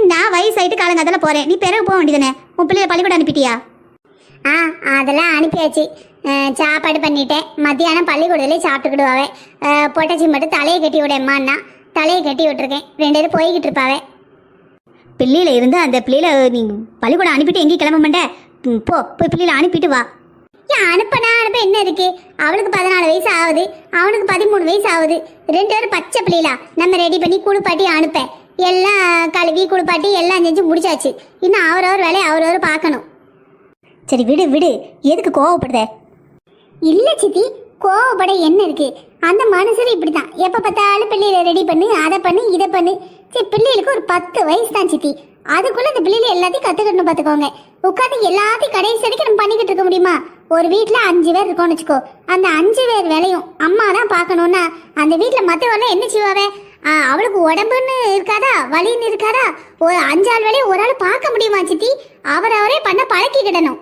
நான் வயசாயிட்டு காலங்காத்தால போறேன். நீ பிறகு போக வேண்டியதானே உன் பிள்ளைய பள்ளிக்கூடம் அனுப்பிட்டியா? ஆ அதெல்லாம் அனுப்பியாச்சு. சாப்பாடு பண்ணிட்டேன். மத்தியானம் பள்ளிக்கூடத்துலேயே சாப்பிட்டுக்கிடுவாவே. பொட்டாச்சி மட்டும் தலையை கட்டி விடம்மான்னா தலையை கட்டி விட்டுருக்கேன். ரெண்டு பேரும் போய்கிட்டு இருப்பாவே. பிள்ளையில இருந்து அந்த பிள்ளையில நீ பள்ளிக்கூடம் அனுப்பிட்டு எங்கேயும் கிளம்ப மாட்டே. ம், போ போய் பிள்ளையில அனுப்பிட்டு வா. ஏன் அனுப்பனா அனுப்ப. என்ன இருக்கு? அவளுக்கு பதினாலு வயசு ஆகுது. அவனுக்கு பதிமூணு வயசு ஆகுது. ரெண்டு பேரும் பச்சை பிள்ளைகளா. நம்ம ரெடி பண்ணி குளிப்பாட்டி அனுப்ப எல்லாம் கழுவி குளிப்பாட்டி எல்லாம் செஞ்சு முடிச்சாச்சு. இன்னும் அவரவர் வேலையை அவரவர் பார்க்கணும். சரி விடு விடு. எதுக்கு கோவப்படுத? இல்லை சித்தி கோவப்பட என்ன இருக்கு? அந்த மனுஷர் இப்படிதான் எப்போ பார்த்தாலும் பிள்ளைகளை ரெடி பண்ணு அதை பண்ணு இதை பண்ணு. சரி பிள்ளைகளுக்கு ஒரு பத்து வயசு தான் சித்தி. அதுக்குள்ள இந்த பிள்ளைகள் எல்லாத்தையும் கற்றுக்கணும் பார்த்துக்கோங்க. உட்காந்து எல்லாத்தையும் கடைசி வரைக்கும் நம்ம பண்ணிக்கிட்டு இருக்க முடியுமா? ஒரு வீட்டில் அஞ்சு பேர் இருக்கோம்னு வச்சுக்கோ. அந்த அஞ்சு பேர் வேலையும் அம்மா தான் பார்க்கணுன்னா அந்த வீட்டில் மற்றவங்க என்ன செய்வாவே? அவளுக்கு உடம்புன்னு இருக்காதா? வலின்னு இருக்காதா? ஒரு அஞ்சாள் வேலையை ஒரு ஆள் பார்க்க முடியுமா சித்தி? அவரவரே பண்ண பழக்கிக்கிடணும்.